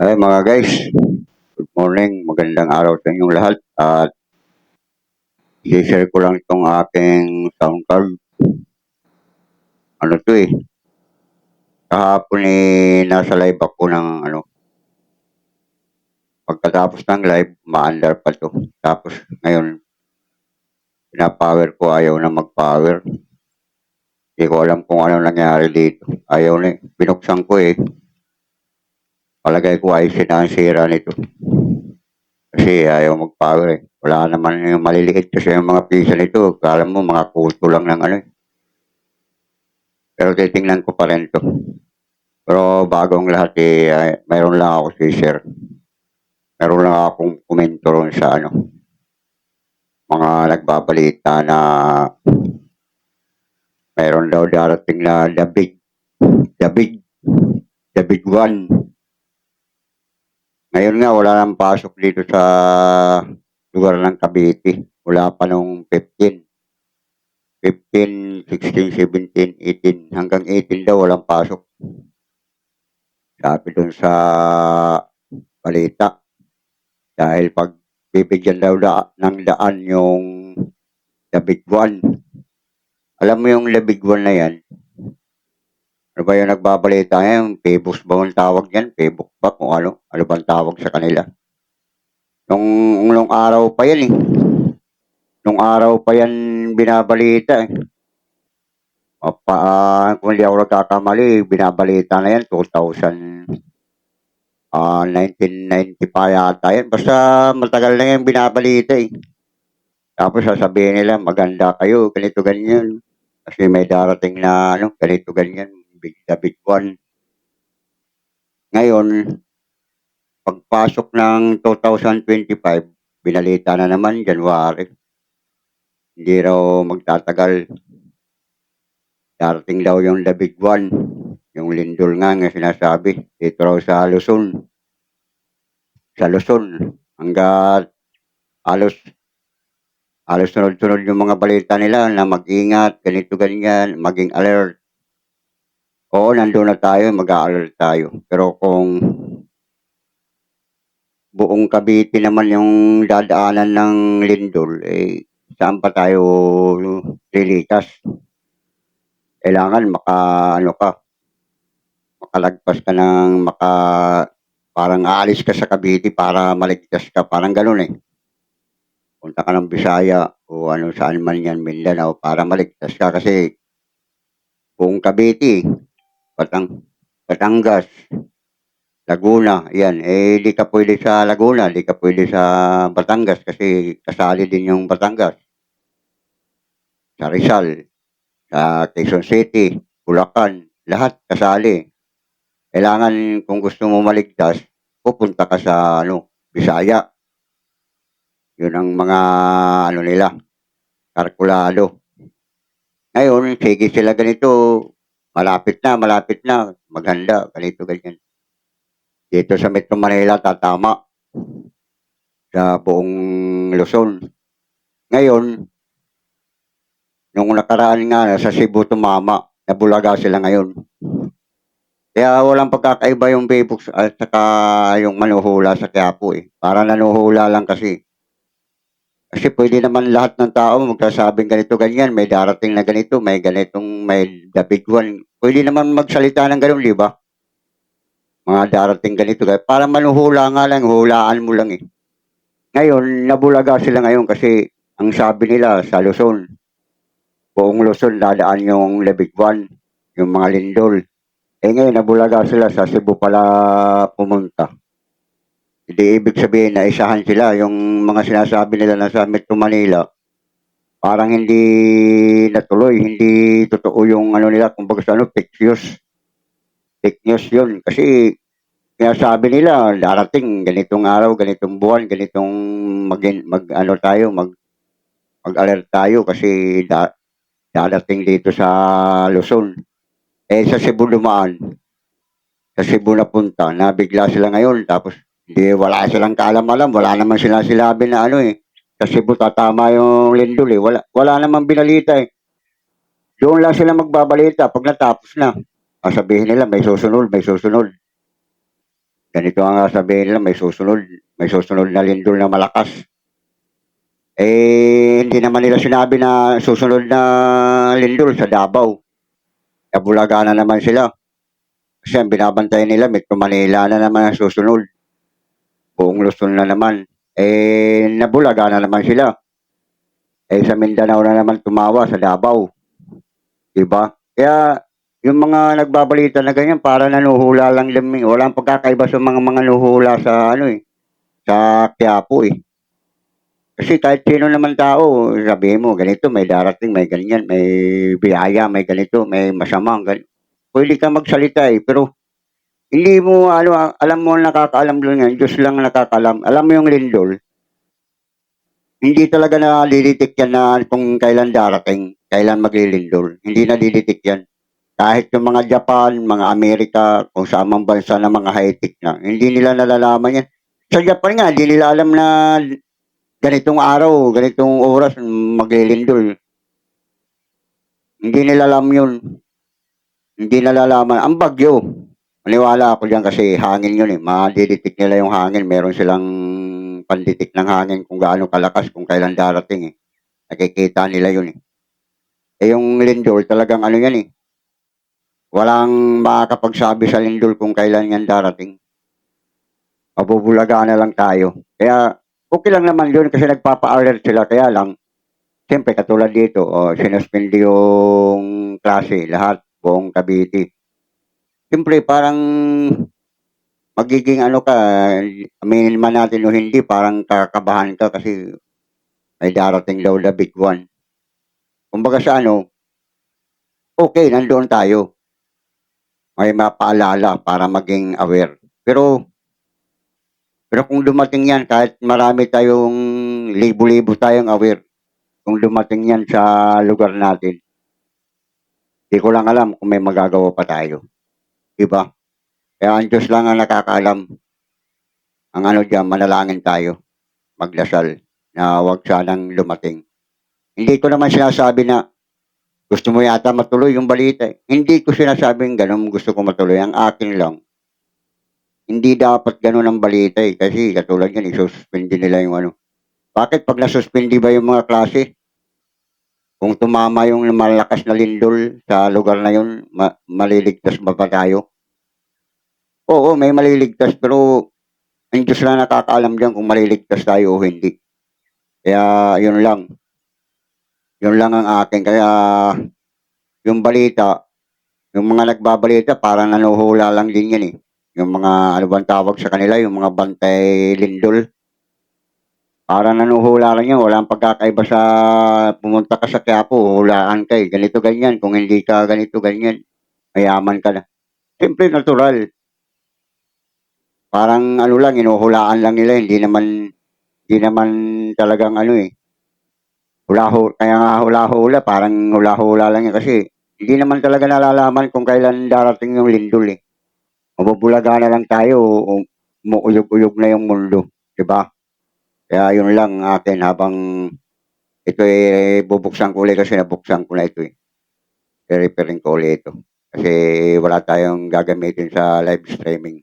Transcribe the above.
Ay mga guys, good morning, magandang araw sa inyong lahat at i-share ko lang itong aking sound card. Ano to eh, kahapon eh nasa live ako ng ano, pagkatapos ng live, ma-under pa to. Tapos ngayon, pinapower ko, ayaw na mag-power. Hindi ko alam kung ano nangyari dito. Ayaw na. Binuksan ko eh. Palagay ko ay sinasira nito. Kasi ayaw mag-power eh. Wala naman yung maliliit kasi yung mga pisa nito. Kala mo mga kuto lang ng ano eh. Pero titingnan ko pa rin to. Pero bagong lahat eh, ay, mayroon lang ako si-share. Meron lang akong komento ron sa ano. Mga nagbabalita na mayroon daw darating na the big, the big, the big one. Ngayon nga, wala nang pasok dito sa lugar ng Cavite. Wala pa nung 15. 15, 16, 17, 18. Hanggang 18 daw walang pasok. Sabi dun sa balita. Dahil pag bibigyan daw da, ng daan yung one. Alam mo yung one na yan? Ano ba yung nagbabalita ngayon? Facebook ba ang tawag yan? Facebook ba? Kung ano? Ano bang tawag sa kanila? Nung, nung araw pa yan eh. Nung araw pa yan binabalita eh. O, pa, ah, kung hindi ako nagkakamali, binabalita na yan, 2000, ah 1990 pa yata yan. Basta matagal na yan binabalita eh. Tapos sasabihin nila, maganda kayo, ganito, ganyan. Kasi may darating na, ano, ganito, ganyan, big, the big one. Ngayon, pagpasok ng 2025, binalita na naman, January. Hindi raw magtatagal. Darating daw yung one. Yung lindol nga nga sinasabi. Dito raw sa Luzon. Sa Luzon. Hanggat halos halos sunod-sunod yung mga balita nila na mag-ingat, ganito, ganyan, maging alert. Oo, nandun na tayo, mag-alert tayo. Pero kung buong Cavite naman yung dadaanan ng lindol, eh, saan pa tayo lilikas? Kailangan maka, ano ka, makalagpas ka ng maka, parang aalis ka sa Cavite para maligtas ka, parang ganun eh. Punta ka ng Bisaya o ano saan man yan, Mindanao, para maligtas ka kasi buong Cavite, Batang, Batangas, Laguna, yan. Eh, di ka pwede sa Laguna, di ka pwede sa Batangas kasi kasali din yung Batangas. Sa Rizal, sa Quezon City, Bulacan, lahat kasali. Kailangan kung gusto mo maligtas, pupunta ka sa ano, Bisaya. Yun ang mga ano nila, kalkulado. Ngayon, sige sila ganito, malapit na, malapit na, maganda, ganito, ganyan. Dito sa Metro Manila, tatama. Sa buong Luzon. Ngayon, nung nakaraan nga, sa Cebu tumama, nabulaga sila ngayon. Kaya walang pagkakaiba yung Baybox at saka yung manuhula sa Quiapo eh. Para nanuhula lang kasi. Kasi pwede naman lahat ng tao magsasabing ganito ganyan, may darating na ganito, may ganitong, may the big one. Pwede naman magsalita ng ganun, di ba? Mga darating ganito. Kaya para manuhula nga lang, hulaan mo lang eh. Ngayon, nabulaga sila ngayon kasi ang sabi nila sa Luzon, buong Luzon dadaan yung the big one, yung mga lindol. Eh ngayon, nabulaga sila sa Cebu pala pumunta. Hindi ibig sabihin na isahan sila. Yung mga sinasabi nila na sa Metro Manila, parang hindi natuloy, hindi totoo yung ano nila, kumbaga sa ano, fake news. Fake news yun. Kasi sinasabi nila, darating ganitong araw, ganitong buwan, ganitong mag, mag ano tayo, mag, mag-alert tayo kasi da, darating dito sa Luzon. Eh sa Cebu dumaan, sa Cebu na punta, nabigla sila ngayon, tapos hindi, wala silang kaalam-alam, wala naman sila sinabi na ano eh. Sa Cebu tatama yung lindol eh. Wala, wala naman binalita eh. Doon lang sila magbabalita pag natapos na. Sasabihin nila may susunod, may susunod. ganito ang sasabihin nila may susunod, may susunod na lindol na malakas. Eh, hindi naman nila sinabi na susunod na lindol sa Davao. Sa Bulaga na naman sila. Kasi ang binabantayan nila, Metro Manila na naman ang susunod. Buong Luzon na naman. Eh, nabulaga na naman sila. Eh, sa Mindanao na naman tumawa sa Davao. Diba? Kaya, yung mga nagbabalita na ganyan, para nanuhula lang lamang. Walang pagkakaiba sa mga mga nuhula sa ano eh, sa Quiapo eh. Kasi kahit sino naman tao, sabihin mo, ganito, may darating, may ganyan, may biyaya, may ganito, may masama, gan Pwede ka magsalita eh, pero hindi mo, ano, alam mo nakakaalam lang yan, Diyos lang nakakaalam. Alam mo yung lindol, hindi talaga nalilitik yan na kung kailan darating, kailan maglilindol. Hindi nalilitik yan. Kahit yung mga Japan, mga Amerika, kung saan mang bansa na mga high-tech na, hindi nila nalalaman yan. Sa Japan nga, hindi nila alam na ganitong araw, ganitong oras maglilindol. Hindi nila alam yun. Hindi nalalaman. Ang bagyo, maniwala ako dyan kasi hangin yun eh. Madiditik nila yung hangin. Meron silang panditik ng hangin kung gaano kalakas, kung kailan darating eh. Nakikita nila yun eh. Eh yung lindol, talagang ano yan eh. Walang makakapagsabi sa lindol kung kailan yan darating. Mabubulaga na lang tayo. Kaya okay lang naman yun kasi nagpapa-alert sila. Kaya lang, siyempre katulad dito, oh, sinuspend yung klase, lahat, buong Cavite. Siyempre parang magiging ano ka, aminin man natin o hindi, parang kakabahan ka kasi may darating daw the big one. Kumbaga sa ano, okay, nandoon tayo. May mapaalala para maging aware. Pero pero kung dumating yan, kahit marami tayong libo-libo tayong aware, kung dumating yan sa lugar natin, di ko lang alam kung may magagawa pa tayo. Diba? Kaya ang Diyos lang ang nakakaalam. Ang ano dyan, manalangin tayo. Magdasal na huwag sanang lumating. Hindi ko naman sinasabi na gusto mo yata matuloy yung balita. eh. Hindi ko sinasabing ganun gusto ko matuloy. Ang akin lang, hindi dapat ganun ang balita eh. Kasi katulad yan, isususpindi nila yung ano. Bakit pag nasuspindi ba yung mga klase? Kung tumama yung malakas na lindol sa lugar na yun, ma- maliligtas ba ba tayo? Oo, may maliligtas pero ang Diyos lang nakakaalam dyan kung maliligtas tayo o hindi. Kaya yun lang. Yun lang ang akin. Kaya yung balita, yung mga nagbabalita, parang nanuhula lang din yan eh. Yung mga, ano bang tawag sa kanila, yung mga bantay lindol. Parang nanuhula lang yan. Walang pagkakaiba sa pumunta ka sa Quiapo, hulaan ka eh. Ganito, ganyan. Kung hindi ka ganito, ganyan, mayaman ka na. Siyempre, natural. Parang ano lang, inuhulaan lang nila. Hindi naman, hindi naman talagang ano eh. Hula-hula, kaya nga hula-hula, parang hula-hula lang yan kasi hindi naman talaga nalalaman kung kailan darating yung lindol eh. Mabubulaga na lang tayo umuuyog-uyog na yung mundo. Diba? Kaya yun lang akin habang ito eh bubuksan ko ulit kasi nabuksan ko na ito eh. I-repairing ko ulit ito. Kasi wala tayong gagamitin sa live streaming.